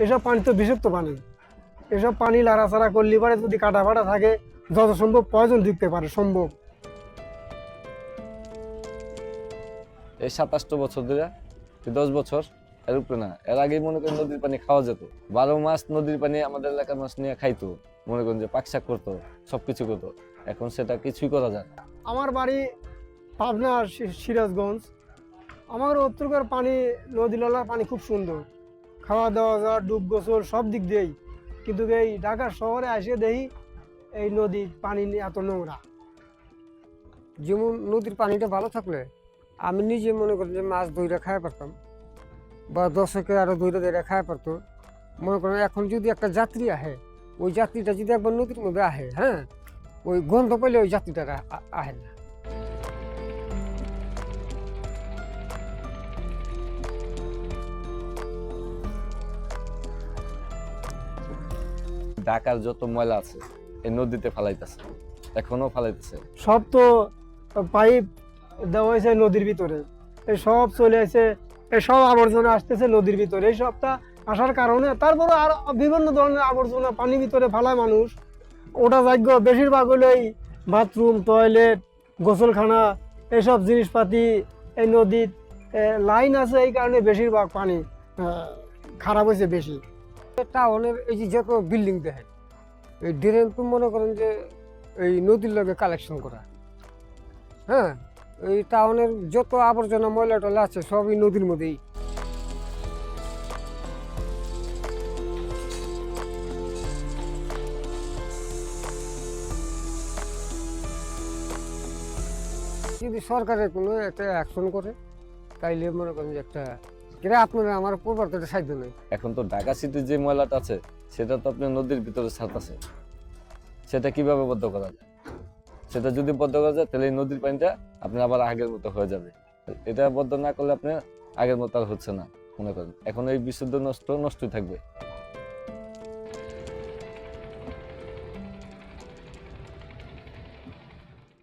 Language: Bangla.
এসব পানি তো বিষাক্ত পানি। এসব পানি লাড়াচাড়া করলে পরে যদি কাটা ফাটা থাকে যত সম্ভব পয়জন দিতে পারে সম্ভব। এই সাতাশটা বছর ধরে দশ বছর এর উপরে না এর আগে মনে করেন নদীর পানি খাওয়া যেত। বারো মাস নদীর পানি আমাদের এলাকার মাছ নিয়ে খাইতো মনে করেন যে পাকশাক করতো সবকিছু করতো। এখন সেটা কিছুই করা যায় না। আমার বাড়ি পাবনা সি- সিরাজগঞ্জ। আমার উত্তরকার পানি নদী নালার পানি খুব সুন্দর। খাওয়া দাওয়া যাওয়া ডুব গোসল সব দিক দিয়েই। কিন্তু এই ঢাকা শহরে এসে দেখি এই নদীর পানি এত নোংরা। যেমন নদীর পানিটা ভালো থাকলে আমি নিজে মনে করি যে মাছ ধরে খাই পারতাম, বা দর্শকে আরও ধরে ধরে খাই পারতো। মনে করেন এখন যদি একটা যাত্রী আহে ওই যাত্রীটা যদি একবার নদীর মধ্যে আহে হ্যাঁ ওই গন্ধ পেলে ওই যাত্রীটা আহে না। ঢাকার যত ময়লা আছে এই নদীতে ফালাইতেছে, এখনও ফালাইতেছে। সব তো পাইপ দেওয়া হয়েছে নদীর ভিতরে। এই সব চলে আসে এই সব আবর্জনা আসতেছে নদীর ভিতরে। এই সবটা আসার কারণে তারপরে আর বিভিন্ন ধরনের আবর্জনা পানির ভিতরে ফালায় মানুষ। ওটা যোগ্য বেশিরভাগ হলো এই বাথরুম, টয়লেট, গোসলখানা এইসব জিনিসপাতি, এই নদীর লাইন আছে এই কারণে বেশিরভাগ পানি খারাপ হয়েছে বেশি। টাউনের এই যে যত বিল্ডিং দেখে এই ড্রেন তো মনে করেন যে এই নদীর লগে কালেকশন করা। হ্যাঁ এই টাউনের যত আবর্জনা ময়লা টয়লা আছে, সবই নদীর মধ্যেই। যদি সরকারের কোনো একটা অ্যাকশন করে, তাইলে মনে করেন যে একটা কিরে আপনারা, আমার পূর্বার তো এখন তো ঢাকা সিটির যে ময়লাটা আছে, সেটা তো আপনার নদীর ভিতরে ছাড়তেছে সেটা কীভাবে বদ্ধ করা যায়? সেটা যদি বদ্ধ করা যায়, তাহলে এই নদীর পানিটা আপনার আবার আগের মতো হয়ে যাবে। এটা বদ্ধ না করলে আপনার আগের মতো আর হচ্ছে না, মনে করেন। এখন এই বিশুদ্ধ নষ্ট, নষ্টই থাকবে।